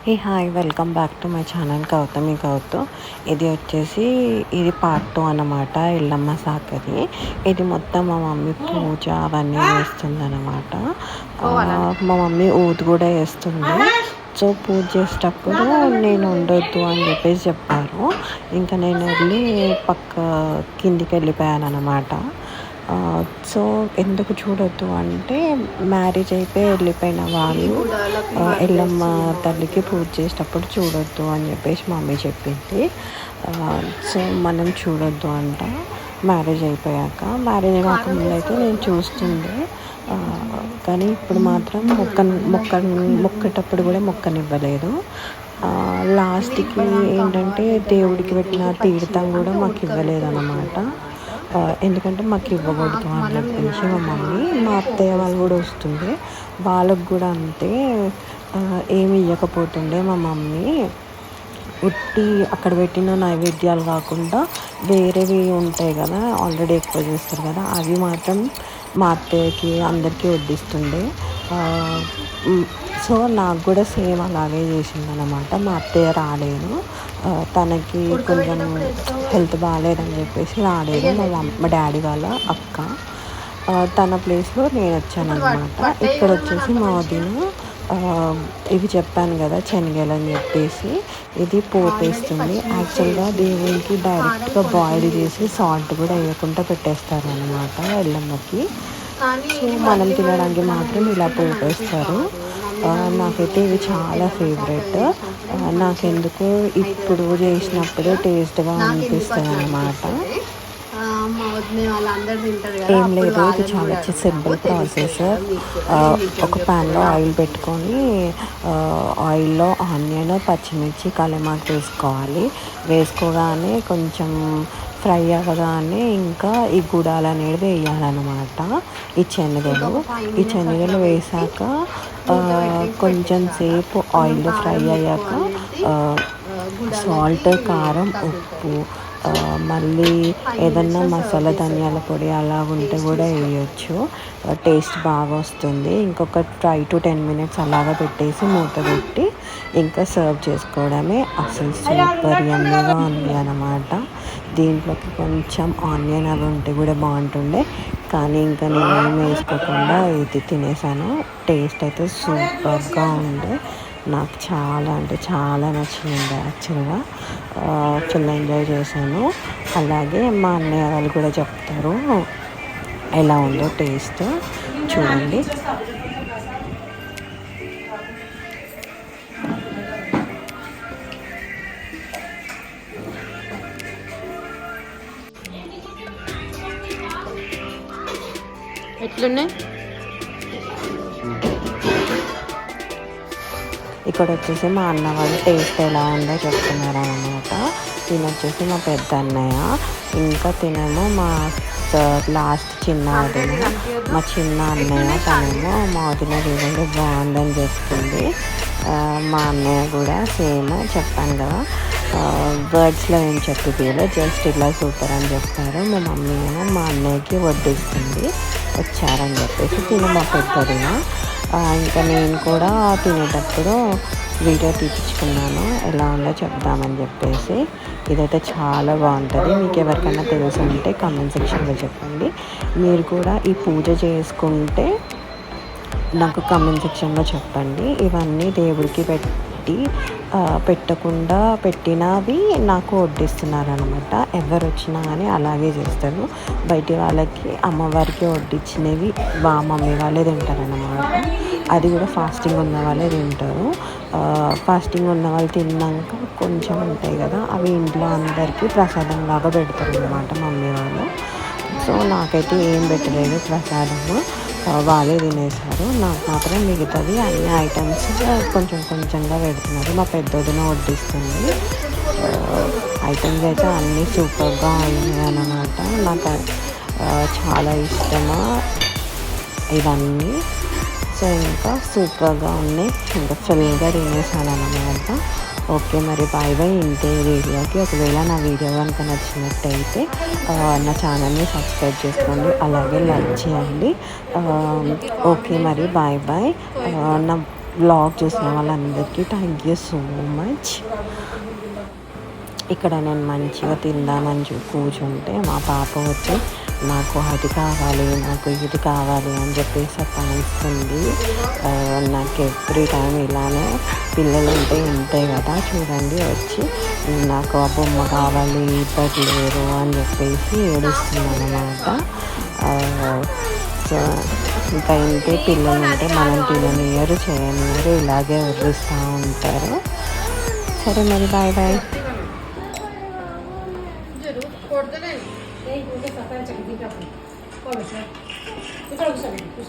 Hey hi welcome back to my channel Gautami Gautam ఇది వచ్చేసి ఇది పార్ట్ టూ అన్నమాట ఎల్లమ్మ సాకరి ఇది మొత్తం మా మమ్మీ పూజ అవన్నీ చేస్తుంది అనమాట మా మమ్మీ ఊది కూడా వేస్తుంది సో పూజ చేసేటప్పుడు నేను ఉండొద్దు అని చెప్పేసి చెప్పారు. ఇంకా నేను వెళ్ళి పక్క కిందికి వెళ్ళిపోయాను అనమాట సో ఎందుకు చూడొద్దు అంటే మ్యారేజ్ అయిపోయి వెళ్ళిపోయిన వాళ్ళు ఎల్లమ్మ తల్లికి పూజ చేసేటప్పుడు చూడొద్దు అని చెప్పేసి మమ్మీ చెప్పింది. సో మనం చూడొద్దు అంట. మ్యారేజ్ అయిపోయాక మ్యారేజ్ కాకముందు అయితే నేను చూస్తుండే. కానీ ఇప్పుడు మాత్రం మొక్క మొక్క మొక్కేటప్పుడు కూడా మొక్కనివ్వలేదు. లాస్ట్కి ఏంటంటే దేవుడికి పెట్టిన తీర్థం కూడా మాకు ఇవ్వలేదు అన్నమాట ఎందుకంటే మాకు ఇవ్వకూడదు అని చెప్పేసి మా మమ్మీ మా అత్తయ్య వాళ్ళు కూడా వస్తుండే. వాళ్ళకు కూడా అంతే. ఏమి ఇవ్వకపోతుండే మా మమ్మీ. ఉట్టి అక్కడ పెట్టిన నైవేద్యాలు కాకుండా వేరేవి ఉంటాయి కదా ఆల్రెడీ ఎక్కువ చేస్తారు కదా అవి మాత్రం మా అత్తయ్యకి అందరికీ వడ్డిస్తుండే. సో నాకు కూడా సేమ్ అలాగే చేసింది అనమాట మా అత్తయ్య రాలేదు. తనకి కొంచెం హెల్త్ బాగాలేదని చెప్పేసి రాలేదు. మా మా డాడీ వాళ్ళ అక్క. తన ప్లేస్లో నేను వచ్చాను అనమాట ఇక్కడ వచ్చేసి మా వదిన ఇవి చెప్పాను కదా శనగలు అని చెప్పేసి ఇది పోతేస్తుంది యాక్చువల్గా దేవునికి డైరెక్ట్గా బాయిల్ చేసి సాల్ట్ కూడా వేయకుండా పెట్టేస్తారు అనమాట ఎల్లమ్మకి. సో మనం తినడానికి మాత్రం ఇలా పోపేస్తారు. నాకైతే ఇవి చాలా ఫేవరెట్. నాకెందుకు ఇప్పుడు చేసినప్పుడు టేస్ట్గా అనిపిస్తుంది అనమాట ఏం లేదు ఇది చాలా సింపుల్ ప్రాసెస్. ఒక ప్యాన్లో ఆయిల్ పెట్టుకొని ఆయిల్లో ఆనియన్ పచ్చిమిర్చి కలమాకు వేసుకోవాలి. వేసుకోగానే కొంచెం ఫ్రై అవ్వగానే ఇంకా ఈ గుడాలు అనేది వేయాలన్నమాట. ఈ శనగలు ఈ శనగలు వేసాక కొంచెం సేపు ఆయిల్ ఫ్రై అయ్యాక సాల్ట్ కారం ఉప్పు మళ్ళీ ఏదన్నా మసాలా ధనియాల పొడి అలా ఉంటే కూడా వేయచ్చు. టేస్ట్ బాగా వస్తుంది. ఇంకొక ఫైవ్ టు టెన్ మినిట్స్ అలాగా పెట్టేసి మూత పెట్టి ఇంకా సర్వ్ చేసుకోవడమే అసలు సూపర్ యమ్మీగా ఉంది అనమాట దీంట్లోకి కొంచెం ఆనియన్ అవి ఉంటే కూడా బాగుంటుండే. కానీ ఇంకా నేను ఏం వేసుకోకుండా ఇది తినేసాను. టేస్ట్ అయితే సూపర్గా ఉంది నాకు చాలా అంటే చాలా నచ్చింది యాక్చువల్గా. చాలా ఎంజాయ్ చేశాను. అలాగే మా అన్నయ్య వాళ్ళు కూడా చెప్తారు ఎలా ఉందో టేస్ట్ చూడండి. ఎట్లున్నాయి? ఇక్కడ వచ్చేసి మా అన్న వాళ్ళు టేస్ట్ ఎలా ఉందో చెప్తున్నారు అనమాట తినొచ్చేసి మా పెద్ద అన్నయ్య. ఇంకా తినేమో మా లాస్ట్ చిన్న వదిన. మా చిన్న అన్నయ్య తనేమో మా వదిన చూడండి బాగుందని చెప్తుంది మా అన్నయ్య కూడా సేమ్ చెప్పాను కదా. వర్డ్స్లో ఏం చెప్పిపోయలే జస్ట్ ఇలా సూపర్ అని చెప్తారు మా మమ్మీ ఏమో మా అన్నయ్యకి వడ్డిస్తుంది వచ్చారని చెప్పేసి తిని మా పెద్దదిన ఇంకా నేను కూడా తినేటప్పుడు వీడియో తీపించుకున్నాను ఎలా ఉందో చెప్దామని చెప్పేసి. ఇదైతే చాలా బాగుంటుంది మీకు ఎవరికైనా తెలుసు ఉంటే కామెంట్ సెక్షన్లో చెప్పండి. మీరు కూడా ఈ పూజ చేసుకుంటే నాకు కామెంట్ సెక్షన్లో చెప్పండి. ఇవన్నీ దేవుడికి పెట్టి పెట్టకుండా పెట్టినవి నాకు వడ్డిస్తున్నారు అనమాట ఎవరు వచ్చినా కానీ అలాగే చేస్తారు. బయటి వాళ్ళకి అమ్మవారికి వడ్డించినవి మా మమ్మీ వాళ్ళే తింటారనమాట అది కూడా ఫాస్టింగ్ ఉన్న వాళ్ళే తింటారు. ఫాస్టింగ్ ఉన్న వాళ్ళు తిన్నాక కొంచెం ఉంటాయి కదా అవి ఇంట్లో అందరికీ ప్రసాదం లాగా పెడతారు అనమాట మమ్మీ వాళ్ళు. సో నాకైతే ఏం పెట్టలేదు ప్రసాదము. వాళ్ళే తినేసారు నాకు మాత్రం మిగతాది అన్ని ఐటమ్స్ కొంచెం కొంచెంగా పెడుతున్నారు. మా పెద్దదిన వడ్డిస్తుంది. ఐటమ్స్ అయితే అన్నీ సూపర్గా ఉన్నాయి అన్నమాట. నాకు చాలా ఇష్టము? ఇవన్నీ. సో ఇంకా సూపర్గా ఉన్నాయి. ఇంకా ఫుల్గా తినేసాను అనమాట ఓకే మరి బాయ్ బాయ్ ఇంతే వీడియోకి ఒకవేళ నా వీడియో కనుక నచ్చినట్టయితే నా ఛానల్ని సబ్స్క్రైబ్ చేసుకోండి. అలాగే లైక్ చేయండి. ఓకే మరి బాయ్ బాయ్ నా బ్లాగ్ చూసిన వాళ్ళందరికీ థ్యాంక్ యూ సో మచ్. ఇక్కడ నేను మంచిగా తిందామని చూ కూర్చుంటే మా పాప వచ్చి నాకు అది కావాలి నాకు ఇది కావాలి అని చెప్పేసి సతాయిస్తుంది నాకు ఎవ్రీ టైం ఇలానే పిల్లలు ఉంటే ఉంటాయి కదా చూడండి వచ్చి నాకు ఆ బొమ్మ కావాలి ఇవ్వట్లేరు అని చెప్పేసి ఏడుస్తుంది అనమాట ఇంకా ఇంతే పిల్లలు ఉంటే మనం తిననియరు చేయనియరు ఇలాగే వదిలిస్తూ ఉంటారు. సరే మరి bye bye siapa yang cakap gitu aku. Kau lu sih. Eh? Kau kalau bisa gitu.